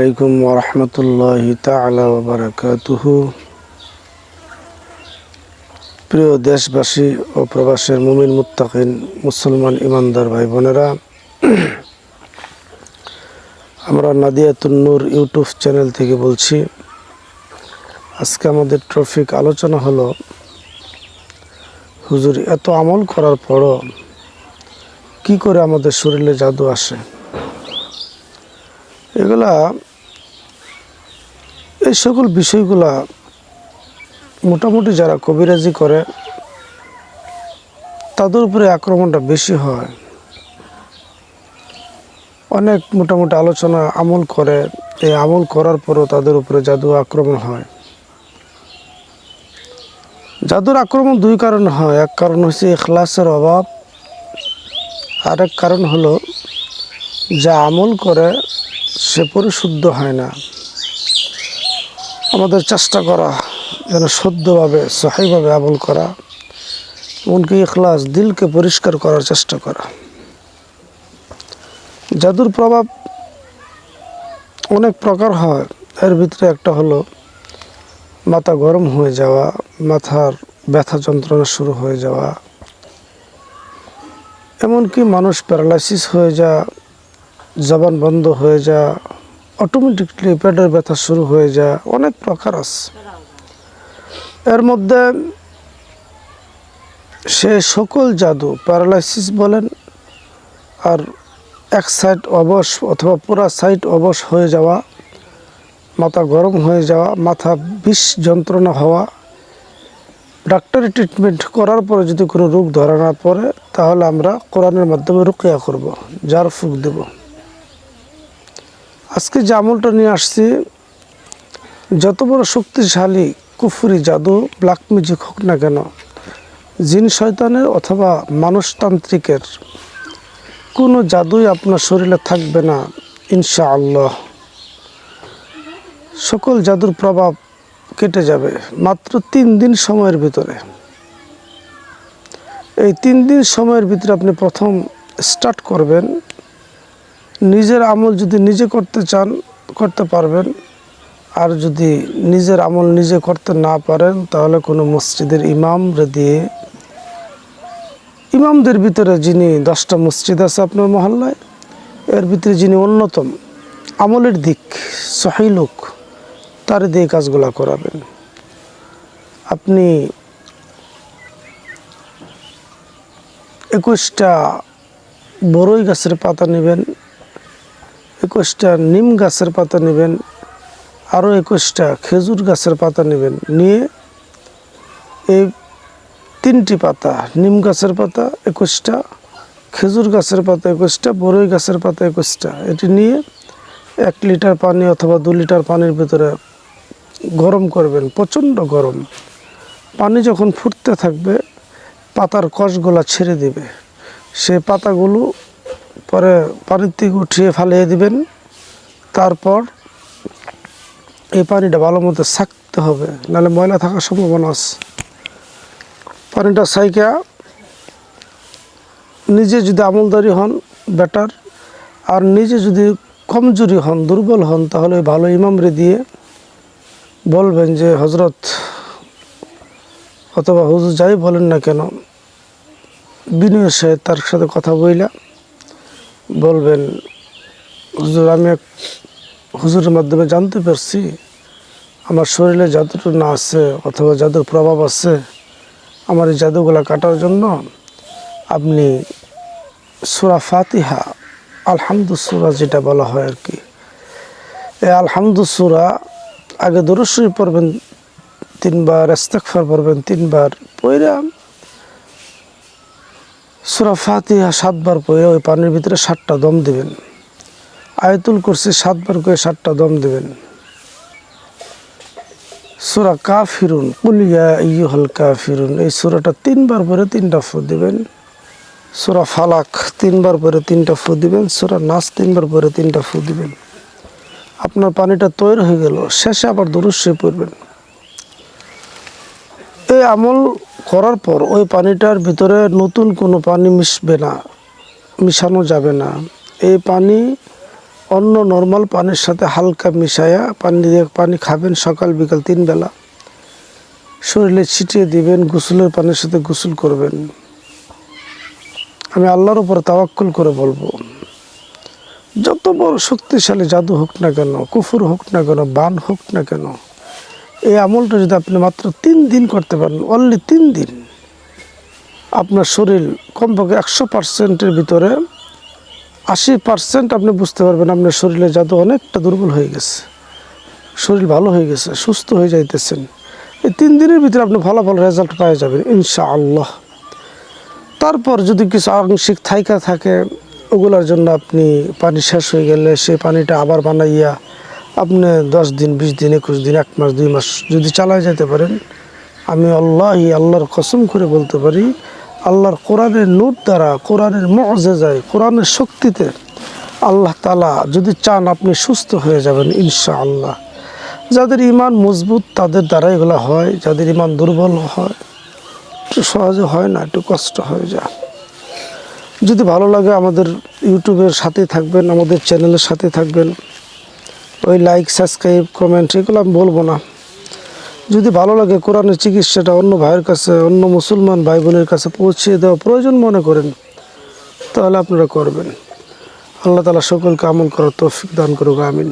আলাইকুম ওরহমতুল্লাহ তালা বারাকাতুহ। প্রিয় দেশবাসী ও প্রবাসের মুমিন মুত্তাকিন মুসলমান ইমানদার ভাই বোনেরা, আমরা নূর ইউটিউব চ্যানেল থেকে বলছি, আজকে আমাদের ট্রফিক আলোচনা হলো, হুজুর এত আমল করার পরও কি করে আমাদের শরীরে জাদু আসে? এগুলা এই সকল বিষয়গুলা মোটামুটি যারা কবিরাজি করে, তাদের উপরে আক্রমণটা বেশি হয়। অনেক মোটামুটি আলোচনা আমল করে, এই আমল করার পরও তাদের উপরে জাদু আক্রমণ হয়। জাদুর আক্রমণ দুই কারণে হয়। এক কারণ হচ্ছে এখলাসের অভাব আর এক কারণ হলো, যা আমল করে সে পরিশুদ্ধ হয় না। আমাদের চেষ্টা করা, যেন শুদ্ধভাবে, সহিভাবে আমল করা এমনকি ইখলাস, দিলকে পরিষ্কার করার চেষ্টা করা। জাদুর প্রভাব অনেক প্রকার হয়। এর ভিতরে একটা হলো, মাথা গরম হয়ে যাওয়া, মাথার ব্যথা যন্ত্রণা শুরু হয়ে যাওয়া। এমনকি মানুষ প্যারালাইসিস হয়ে যা, জবান বন্ধ হয়ে যা অটোমেটিকলি পেটের ব্যথা শুরু হয়ে যা অনেক প্রকার আছে। এর মধ্যে সে সকল জাদু প্যারালাইসিস বলেন, আর এক সাইড অবশ অথবা পুরা সাইড অবশ হয়ে যাওয়া, মাথা গরম হয়ে যাওয়া, মাথা বিষ যন্ত্রণা হওয়া। ডাক্তারি ট্রিটমেন্ট করার পরে যদি কোনো রোগ ধরা না পড়ে, তাহলে আমরা কোরআনের মাধ্যমে রুকিয়া করব, যার ফুক দেব। আজকে যে আমলটা নিয়ে আসছি, যত বড় শক্তিশালী কুফুরি জাদু ব্ল্যাক মিউজিক হোক না কেন, জিন শয়তানের অথবা মানুষতান্ত্রিকের কোনো জাদুই আপনার শরীরে থাকবে না ইনশা আল্লাহ সকল জাদুর প্রভাব কেটে যাবে মাত্র তিন দিন সময়ের ভিতরে। এই তিন দিন সময়ের ভিতরে আপনি প্রথম স্টার্ট করবেন নিজের আমল যদি নিজে করতে চান, করতে পারবেন। আর যদি নিজের আমল নিজে করতে না পারেন, তাহলে কোনো মসজিদের ইমামরে দিয়ে। ইমামদের ভিতরে যিনি দশটা মসজিদ আছে আপনার মহল্লায়, এর ভিতরে যিনি অন্যতম, আমলের দিক, সহি লোক, তার দিয়ে কাজগুলা করাবেন। আপনি একুশটা বড়ই গাছের পাতা নেবেন একুশটা নিম গাছের পাতা নেবেন, আরও একুশটা খেজুর গাছের পাতা নেবেন। নিয়ে এই তিনটি পাতা, নিম গাছের পাতা একুশটা, খেজুর গাছের পাতা একুশটা, বরই গাছের পাতা একুশটা। এটি নিয়ে এক লিটার পানি অথবা দু লিটার পানির ভিতরে গরম করবেন, প্রচণ্ড গরম। পানি যখন ফুটতে থাকবে, পাতার কষগুলা ছেড়ে দিবে। সে পাতাগুলো পরে থেকে উঠিয়ে ফালিয়ে দিবেন। তারপর এই পানিটা ভালো মতো ছাকতে হবে, নাহলে ময়লা থাকার সম্ভাবনা আছে। পানিটা সাইকা, নিজে যদি আমলদারি হন, বেটার। আর নিজে যদি কমজোরি হন, দুর্বল হন, তাহলে ভালো ইমামরে দিয়ে বলবেন যে হজরত অথবা হুজুর যাই বলেন না কেন, বিনয় সাহেব তার সাথে কথা বইলা বলবেন, হুজুর, আমি এক হুজুরের মাধ্যমে জানতে পারছি, আমার শরীরে জাদুটা না আছে অথবা জাদুর প্রভাব আছে, আমার এই জাদুগুলা কাটার জন্য আপনি সুরা ফাতিহা, আলহামদু সুরা যেটা বলা হয় আর কি, এই আলহামদু সুরা আগে দরশ্বরী পড়বেন তিনবার ইস্তেকফার পড়বেন তিনবার, পইরা সুরা ফাতিহা সাতবার পড়ে ওই পানির ভিতরে সাতটা দম দিবেন। আয়তুল কুরসি সাতবার করে সাতটা দম দিবেন। সুরা কাফিরুন কুলিয়া ইয়ুহল কাফিরুন, এই সুরাটা তিনবার পরে তিনটা ফু দিবেন। সুরা ফালাক তিনবার পরে তিনটা ফু দিবেন। সুরা নাচ তিনবার পরে তিনটা ফু দিবেন। আপনার পানিটা তৈরি হয়ে গেল, শেষে আবার দুরুশ্বই পড়বেন। এই আমল করার পর ওই পানিটার ভিতরে নতুন কোনো পানি মিশবে না, মিশানো যাবে না। এই পানি অন্য নর্মাল পানির সাথে হালকা মিশায়া পানি দিয়ে পানি খাবেন সকাল, বিকাল, তিন বেলা। শরীরে ছিটিয়ে দিবেন, গোসলের পানির সাথে গোসল করবেন। আমি আল্লাহর উপর তাওয়াক্কুল করে বলব, যত বড় শক্তিশালী জাদু হোক না কেন, কুফুর হোক না কেন, বান হোক না কেন এই আমলটা যদি আপনি মাত্র তিন দিন করতে পারেন অনলি তিন দিন, আপনার শরীর কমপক্ষে একশো পার্সেন্টের ভিতরে আশি পার্সেন্ট আপনি বুঝতে পারবেন আপনার শরীরে জাদু অনেকটা দুর্বল হয়ে গেছে। শরীর ভালো হয়ে গেছে, সুস্থ হয়ে যাইতেছেন। এই তিন দিনের ভিতরে আপনি ভালো ভালো রেজাল্ট পেয়ে যাবেন ইনশা আল্লাহ তারপর যদি কিছু আংশিক থাইকা থাকে, ওগুলোর জন্য আপনি পানি শেষ হয়ে গেলে সেই পানিটা আবার বানাইয়া আপনি দশ দিন, বিশ দিন, একুশ দিন, এক মাস, দুই মাস যদি চালায় যেতে পারেন, আমি আল্লাহ আল্লাহর কসম করে বলতে পারি, আল্লাহর কোরআনের নূর দ্বারা, কোরআনের মজে যায় কোরআনের শক্তিতে আল্লাহ তালা যদি চান আপনি সুস্থ হয়ে যাবেন ইনশা আল্লাহ যাদের ইমান মজবুত, তাদের দ্বারা এগুলো হয়। যাদের ইমান দুর্বল হয়, একটু সহজে হয় না, একটু কষ্ট হয়ে যায়। যদি ভালো লাগে আমাদের ইউটিউবের সাথে থাকবেন, আমাদের চ্যানেলের সাথে থাকবেন। ওই লাইক সাবস্ক্রাইব কমেন্ট এগুলো আমি বলব না। যদি ভালো লাগে কোরআনের চিকিৎসাটা অন্য ভাইয়ের কাছে, অন্য মুসলমান ভাই বোনের কাছে পৌঁছিয়ে দেওয়া প্রয়োজন মনে করেন, তাহলে আপনারা করবেন। আল্লাহ তালা সকলকে আমল করার তৌফিক দান করুক, আমিন।